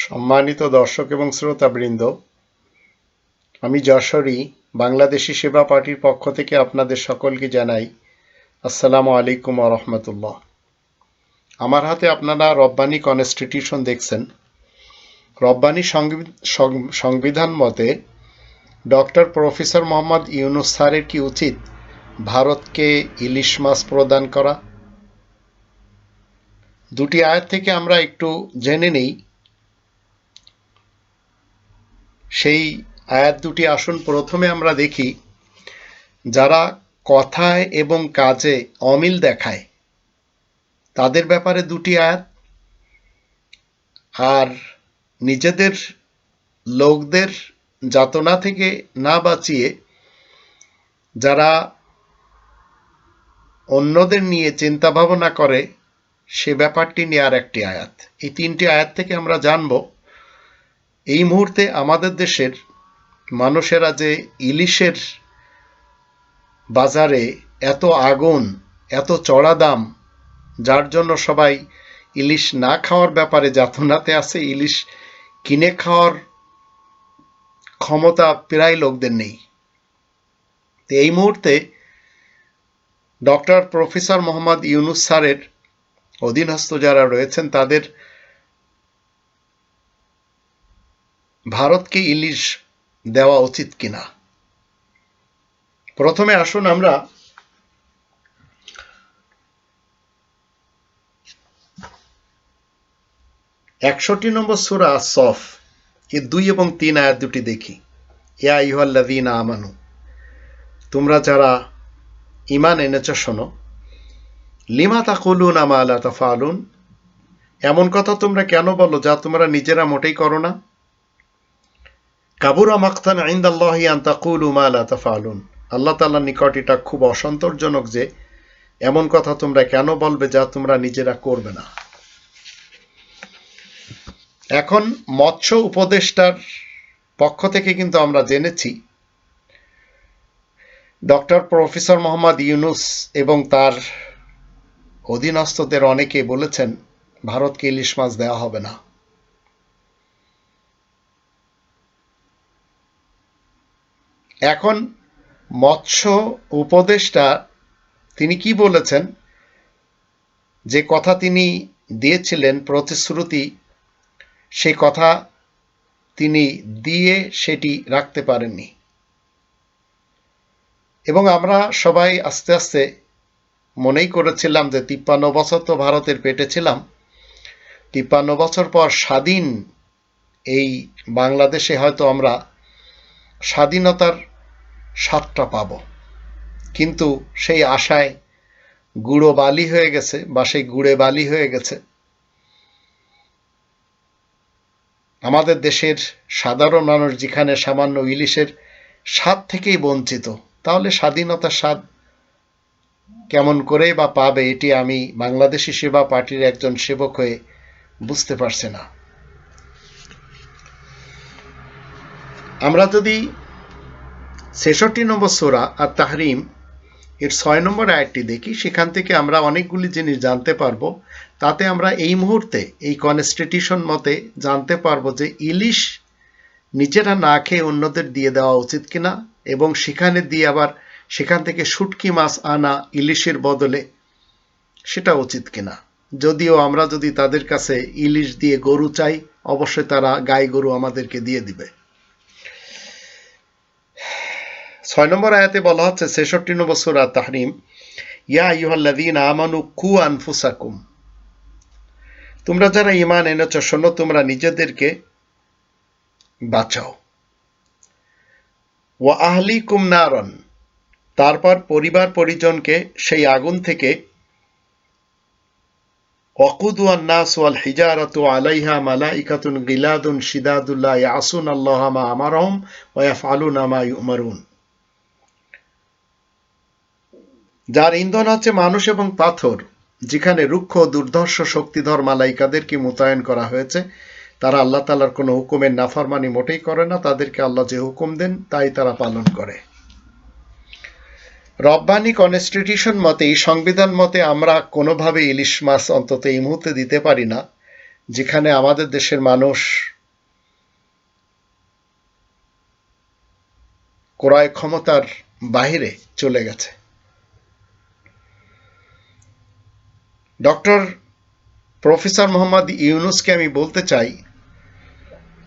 সম্মানিত দর্শক এবং শ্রোতাবৃন্দ, আমি যশোরী, বাংলাদেশি সেবা পার্টির পক্ষ থেকে আপনাদের সকলকে জানাই আসসালামু আলাইকুম রহমতুল্লাহ। আমার হাতে আপনারা রব্বানি কনস্টিটিউশন দেখছেন। রব্বানি সংবি- সংবিধান মতে ডক্টর প্রফেসর মোহাম্মদ ইউনুস স্যারের কি উচিত ভারতকে ইলিশ মাছ প্রদান করা? দুটি আয়াত থেকে আমরা একটু জেনে নেই সেই আয়াত দুটি আসুন প্রথমে আমরা দেখি, যারা কথায় এবং কাজে অমিল দেখায়। তাদের ব্যাপারে দুটি আয়াত। আর নিজেদের লোকদের যাতনা থেকে না বাঁচিয়ে যারা অন্যদের নিয়ে চিন্তা ভাবনা করে, সে ব্যাপারটি নিয়ে আর একটি আয়াত। এই তিনটি আয়াত থেকে আমরা জানব এই মুহূর্তে আমাদের দেশের মানুষেরা যে ইলিশের বাজারে এত আগুন, এত চড়া দাম, যার জন্য সবাই ইলিশ না খাওয়ার ব্যাপারে যাতনাতে আছে, ইলিশ কিনে খাওয়ার ক্ষমতা প্রায় লোকদের নেই। তো এই মুহূর্তে ডক্টর প্রফেসর মোহাম্মদ ইউনুস স্যারের অধীনস্থ যারা রয়েছেন, তাদের ভারতকে ইলিশ দেওয়া উচিত কিনা? প্রথমে আসুন আমরা একষট্টি নম্বর সুরা সফ এর দুই এবং তিন আয়াত দুটি দেখি। ইয়া ইহাল্লাদিন আমানু, তোমরা যারা ইমান এনেছ শোনো। লিমা তাকুলুন আমা আলা তাফালুন, এমন কথা তোমরা কেন বলো যা তোমরা নিজেরা মোটেই করো না? কাবুরা মাকতান আইন্দাল্লাহি আন তাকুলু মা লা তাফালুন। আল্লাহ তাআলার নিকট এটা খুব অসন্তোষজনক যে, এমন কথা তোমরা কেন বলবে যা তোমরা নিজেরা করবে না? এখন মৎস্য উপদেষ্টার পক্ষ থেকে কিন্তু আমরা জেনেছি, ডক্টর প্রফেসর মোহাম্মদ ইউনুস এবং তার অধীনস্থদের অনেকে বলেছেন, ভারতকে ইলিশ মাছ দেওয়া হবে না। এখন মৎস্য উপদেষ্টা তিনি কি বলেছেন? যে কথা তিনি দিয়েছিলেন প্রতিশ্রুতি সেই কথা তিনি দিয়ে সেটি রাখতে পারেননি। এবং আমরা সবাই আস্তে আস্তে মনেই করেছিলাম যে তিপ্পান্ন বছর তো ভারতের পেটে ছিলাম। তিপ্পান্ন বছর পর স্বাধীন এই বাংলাদেশে হয়তো আমরা স্বাধীনতার স্বাদটা পাব। কিন্তু সেই আশায় গুঁড়ো বালি হয়ে গেছে বা সেই গুড়ে বালি হয়ে গেছে। আমাদের দেশের সাধারণ মানুষ যেখানে সামান্য ইলিশের স্বাদ থেকেই বঞ্চিত, তাহলে স্বাধীনতার স্বাদ কেমন করে বা পাবে, এটি আমি বাংলাদেশি সেবা পার্টির একজন সেবক হয়ে বুঝতে পারছি না। আমরা যদি ছেষট্টি নম্বর সোরা আর তাহরিম এর ছয় নম্বর আয়াতটি দেখি, সেখান থেকে আমরা অনেকগুলি জিনিস জানতে পারব। তাতে আমরা এই মুহূর্তে, এই কনস্টিটিউশন মতে জানতে পারব যে ইলিশ নিজেরা না খেয়ে অন্যদের দিয়ে দেওয়া উচিত কিনা এবং সেখানে দিয়ে আবার সেখান থেকে শুটকি মাছ আনা ইলিশের বদলে সেটা উচিত কিনা। যদিও আমরা যদি তাদের কাছে ইলিশ দিয়ে গরু চাই, অবশ্যই তারা গাই গরু আমাদেরকে দিয়ে দিবে। ছয় নম্বর আয়াতে বলা হচ্ছে, ছেষট্টি নম্বর সুরা তাহরিম, ইয়া ইউহাল্লাদিন আমানু কু আনফুসাকুম। তোমরা যারা ইমান এনেছ, শোনো, তোমরা নিজেদেরকে বাঁচাও। ও আহলি কুম নারন, তারপর পরিবার পরিজনকে সেই আগুন থেকে ওয়াকুদুয়ান নাস ওয়াল হিজারাতু আলাইহা মালাইকাতুন গিলাদুন শিদাদুল্লাহ ইয়াসুন আল্লাহ মা আমারহম ওয়া ইয়াফআলুনা মা ইউমারুন। যার ইন্ধন আছে মানুষ এবং পাথর, যেখানে রুক্ষ দুর্ধর্ষ শক্তিধর মালাইকাদেরকে মোতায়েন করা হয়েছে। তারা আল্লাহ তালার কোনো হুকুমের নাফরমানি মোটেই করে না, তাদেরকে আল্লাহ যে হুকুম দেন, তাই তারা পালন করে। রব্বানি কনস্টিটিউশন মতে, এই সংবিধান মতে আমরা কোনোভাবে ইলিশ মাছ অন্তত এই মুহূর্তে দিতে পারি না, যেখানে আমাদের দেশের মানুষ ক্রয় ক্ষমতার বাহিরে চলে গেছে। ডক্টর প্রফেসর মোহাম্মদ ইউনুসকে আমি বলতে চাই,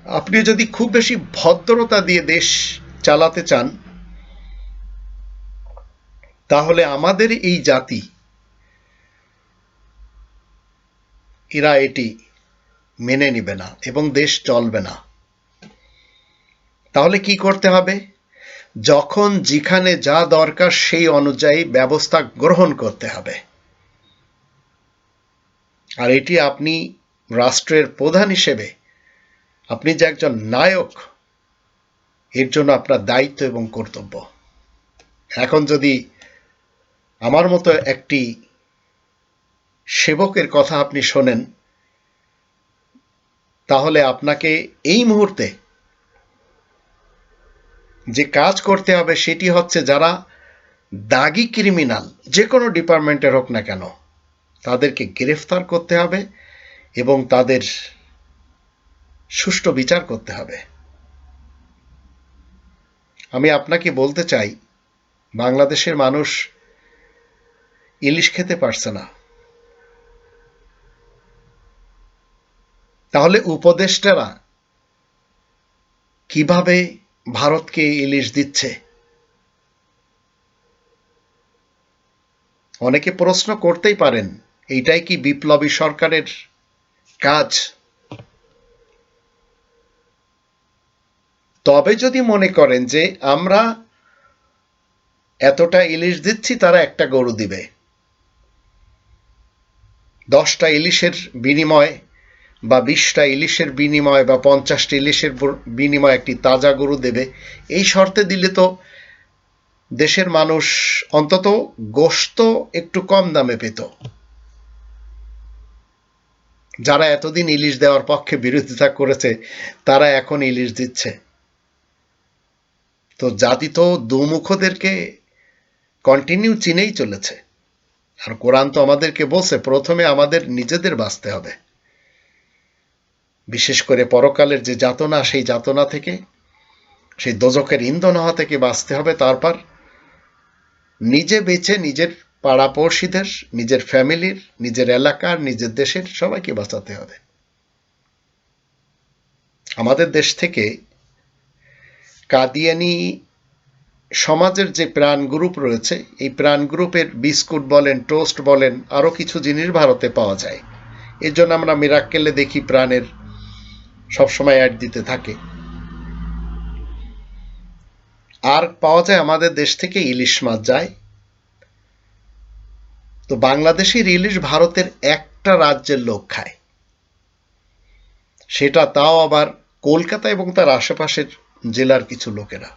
আপনি যদি খুব বেশি ভদ্রতা দিয়ে দেশ চালাতে চান, তাহলে আমাদের এই জাতি, এরা এটি মেনে নিবে না এবং দেশ চলবে না। তাহলে কি করতে হবে? যখন যেখানে যা দরকার সেই অনুযায়ী ব্যবস্থা গ্রহণ করতে হবে। আর এটি আপনি রাষ্ট্রের প্রধান হিসেবে, আপনি যে একজন নায়ক, এর জন্য আপনার দায়িত্ব এবং কর্তব্য। এখন যদি আমার মতো একটি সেবকের কথা আপনি শোনেন, তাহলে আপনাকে এই মুহূর্তে যে কাজ করতে হবে সেটি হচ্ছে যারা দাগি ক্রিমিনাল, যে কোনো ডিপার্টমেন্টের হোক না কেন তাদেরকে গ্রেফতার করতে হবে এবং তাদের সুষ্ঠু বিচার করতে হবে। আমি আপনাকে বলতে চাই, বাংলাদেশের মানুষ ইলিশ খেতে পারছে না। তাহলে উপদেষ্টারা কীভাবে ভারতকে ইলিশ দিচ্ছে? অনেকে প্রশ্ন করতেই পারেন এইটাই কি বিপ্লবী সরকারের কাজ? তবে যদি মনে করেন যে আমরা এতটা ইলিশ দিচ্ছি, তারা একটা গরু দিবে। দশটা ইলিশের বিনিময় বা বিশটা ইলিশের বিনিময় বা পঞ্চাশটা ইলিশের বিনিময় একটি তাজা গরু দেবে, এই শর্তে দিলে তো দেশের মানুষ অন্তত গোস্ত একটু কম দামে পেত। যারা এতদিন ইলিশ দেওয়ার পক্ষে বিরোধিতা করেছে, তারা এখন ইলিশ দিচ্ছে। তো জাতি তো দুমুখদেরকে কন্টিনিউ চিনেই চলেছে। আর কোরআন তো আমাদেরকে বলছে, প্রথমে আমাদের নিজেদের বাঁচতে হবে। বিশেষ করে পরকালের যে যাতনা, সেই যাতনা থেকে, সেই দোজকের ইন্ধন হওয়া থেকে বাঁচতে হবে। তারপর নিজে বেছে নিজের পাড়াপড়শিদের, নিজের ফ্যামিলির, নিজের এলাকার, নিজের দেশের সবাইকে বাঁচাতে হবে। আমাদের দেশ থেকে কাদিয়ানি সমাজের যে প্রাণ গ্রুপ রয়েছে, এই প্রাণ গ্রুপের বিস্কুট বলেন, টোস্ট বলেন আরও কিছু জিনিস ভারতে পাওয়া যায়। এর জন্য আমরা মিরাক্কেলে দেখি প্রাণের সবসময় অ্যাড দিতে থাকে। আর পাওয়া যায় আমাদের দেশ থেকে ইলিশ মাছ যায় তো বাংলাদেশের ইলিশ ভারতের একটা রাজ্যের লোক খায়। সেটা তাও আবার কলকাতা এবং তার আশেপাশের জেলার কিছু লোকেরা।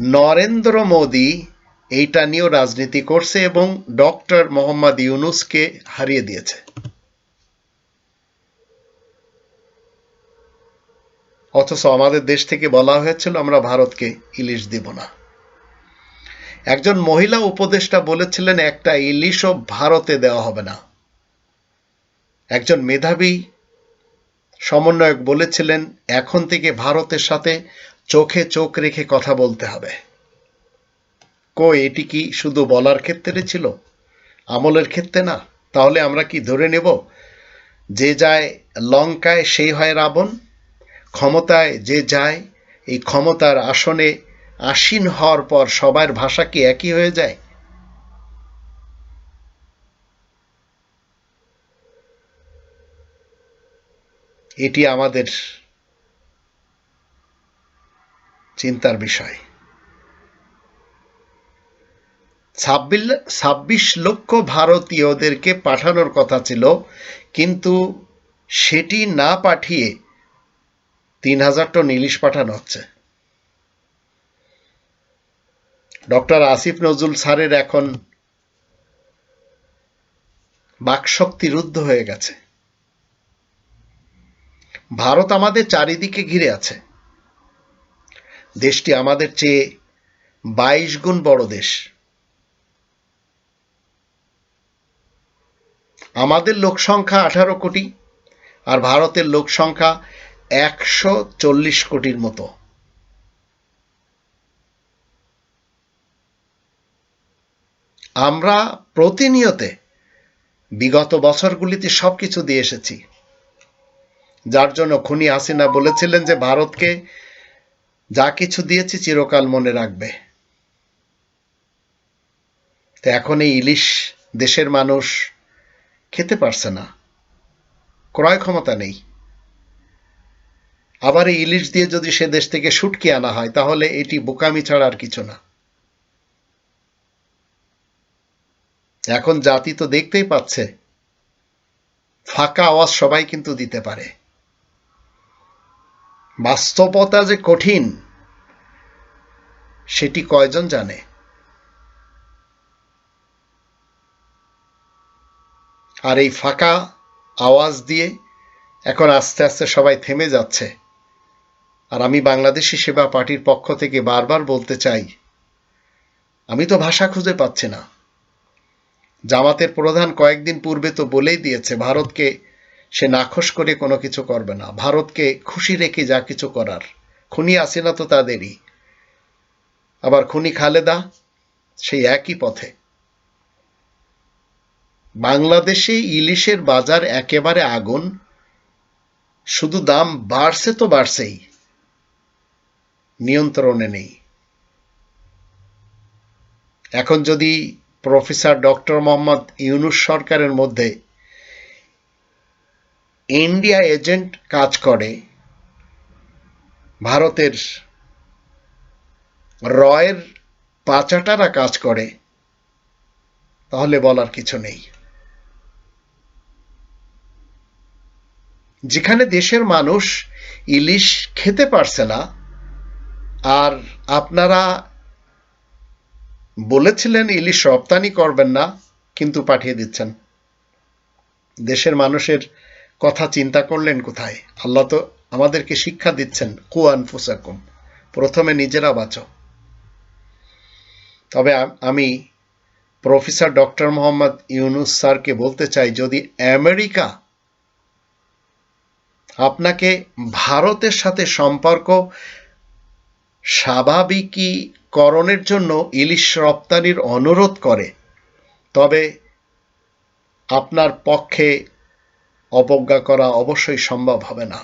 নরেন্দ্র মোদী এইটা নিয়েও রাজনীতি করছে এবং ডক্টর মোহাম্মদ ইউনুসকে হারিয়ে দিয়েছে। অথচ আমাদের দেশ থেকে বলা হয়েছিল, আমরা ভারতকে ইলিশ দিব না। একজন মহিলা উপদেষ্টা বলেছিলেন, একটা ইলিশও ভারতে দেওয়া হবে না। একজন মেধাবী সমন্বয়ক বলেছিলেন, এখন থেকে ভারতের সাথে চোখে চোখ রেখে কথা বলতে হবে। কো, এটি কি শুধু বলার ক্ষেত্রে ছিল? আমলের ক্ষেত্রে না। তাহলে আমরা কি ধরে নেব? যে যায় লঙ্কায়, সেই হয় রাবণ? ক্ষমতায় যে যায়, এই ক্ষমতার আসনে আসীন হওয়ার পর সবার ভাষা কি একই হয়ে যায়? এটি আমাদের চিন্তার বিষয়। ছাব্বিশ লক্ষ ভারতীয়দেরকে পাঠানোর কথা ছিল, কিন্তু সেটি না পাঠিয়ে তিন হাজার টন ইলিশ পাঠানো হচ্ছে। ডক্টর আসিফ নজরুল স্যারের এখন বাকশক্তি রুদ্ধ হয়ে গেছে। ভারত আমাদের চারিদিকে ঘিরে আছে। দেশটি আমাদের চেয়ে বাইশ গুণ বড় দেশ। আমাদের লোক সংখ্যা আঠারো কোটি আর ভারতের লোক সংখ্যা একশো চল্লিশ কোটির মতো। আমরা প্রতিনিয়তে বিগত বছরগুলিতে সবকিছু দিয়ে এসেছি। যার জন্য খুনি হাসিনা বলেছিলেন যে, ভারতকে যা কিছু দিয়েছি চিরকাল মনে রাখবে। তো এখন এই ইলিশ দেশের মানুষ খেতে পারছে না। ক্রয় ক্ষমতা নেই। আবার এই ইলিশ দিয়ে যদি সে দেশ থেকে শুটকি আনা হয়, তাহলে এটি বোকামি ছাড়া আর কিছু না। এখন জাতি তো দেখতেই পাচ্ছে। ফাঁকা আওয়াজ সবাই কিন্তু দিতে পারে। বাস্তবতা যে কঠিন, সেটি কয়জন জানে? আর এই ফাঁকা আওয়াজ দিয়ে এখন আস্তে আস্তে সবাই থেমে যাচ্ছে। আর আমি বাংলাদেশি সেবা পার্টির পক্ষ থেকে বারবার বলতে চাই, আমি তো ভাষা খুঁজে পাচ্ছি না। জামাতের প্রধান কয়েকদিন পূর্বে তো বলেই দিয়েছে, ভারতকে সে নাখোশ করে কোনো কিছু করবে না, ভারতকে খুশি রেখে যা কিছু করার। খুনি আসে না তো তাদেরই। আবার খুনি খালেদা, সেই একই পথে। বাংলাদেশে ইলিশের বাজার একেবারে আগুন, শুধু দাম বাড়ছে তো বাড়ছেই, নিয়ন্ত্রণে নেই। এখন যদি প্রফেসর ডক্টর মোহাম্মদ ইউনুস সরকারের মধ্যে ইন্ডিয়া এজেন্ট কাজ করে, ভারতের রয়ের পাচাটারা কাজ করে, তাহলে বলার কিছু নেই। যেখানে দেশের মানুষ ইলিশ খেতে পারছে না, আর আপনারা বলেছিলেন, ইলিশ রপ্তানি করবেন না, কিন্তু পাঠিয়ে দিচ্ছেন। দেশের মানুষের কথা চিন্তা করলেন কোথায়? আল্লাহ তো আমাদেরকে শিক্ষা দিচ্ছেন কুয়ান ফুসাকুম প্রথমে নিজেরা বাঁচো। তবে আমি প্রফেসর ডক্টর মোহাম্মদ ইউনুস স্যারকে বলতে চাই, যদি আমেরিকা আপনাকে ভারতের সাথে সম্পর্ক স্বাভাবিকীকরণের জন্য ইলিশ রপ্তানির অনুরোধ করে। তবে আপনার পক্ষে অবজ্ঞা করা অবশ্যই সম্ভব হবে না।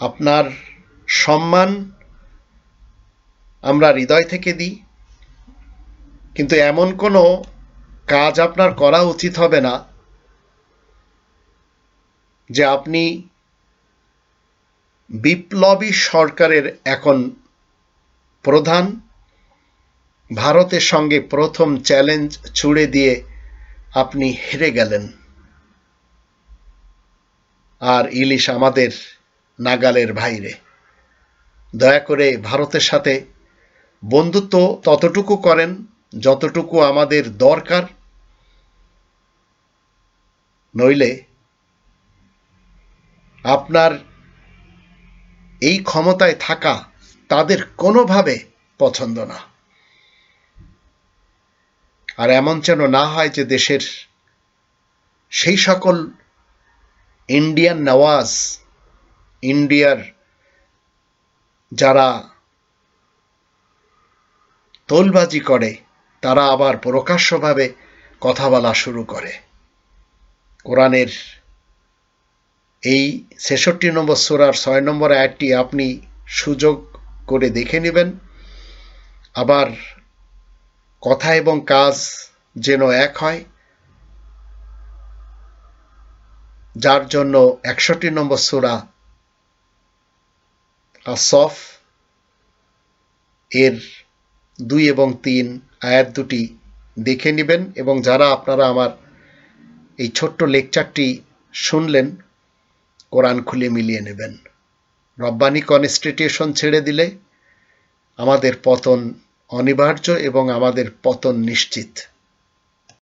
আপনার সম্মান আমরা হৃদয় থেকে দিই। কিন্তু এমন কোনো কাজ আপনার করা উচিত হবে না যে আপনি বিপ্লবী সরকারের এখন প্রধান। ভারতের সঙ্গে প্রথম চ্যালেঞ্জ ছুড়ে দিয়ে আপনি হেরে গেলেন। আর ইলিশ আমাদের নাগালের বাইরে। দয়া করে ভারতের সাথে বন্ধুত্ব ততটুকু করেন যতটুকু আমাদের দরকার। নইলে আপনার এই ক্ষমতায় থাকা তাদের কোনোভাবে পছন্দ না। আর এমন যেন না হয় যে দেশের সেই সকল ইন্ডিয়ান নওয়াজ, ইন্ডিয়ার যারা তোলবাজি করে, তারা আবার প্রকাশ্যভাবে কথা বলা শুরু করে। কোরআনের এই ছেষট্টি নম্বর সোরার ছয় নম্বর অ্যাডটি আপনি সুযোগ করে দেখে নেবেন। আবার কথা এবং কাজ যেন এক হয়, যার জন্য একষট্টি নম্বর সোরা আসফ এর দুই এবং তিন আয়াত দুটি দেখে নেবেন এবং যারা আপনারা আমার এই ছোট্ট লেকচারটি শুনলেন, কোরআন খুলে মিলিয়ে নেবেন। রব্বানি কনস্টিটিউশন ছেড়ে দিলে আমাদের পতন অনিবার্য এবং আমাদের পতন নিশ্চিত।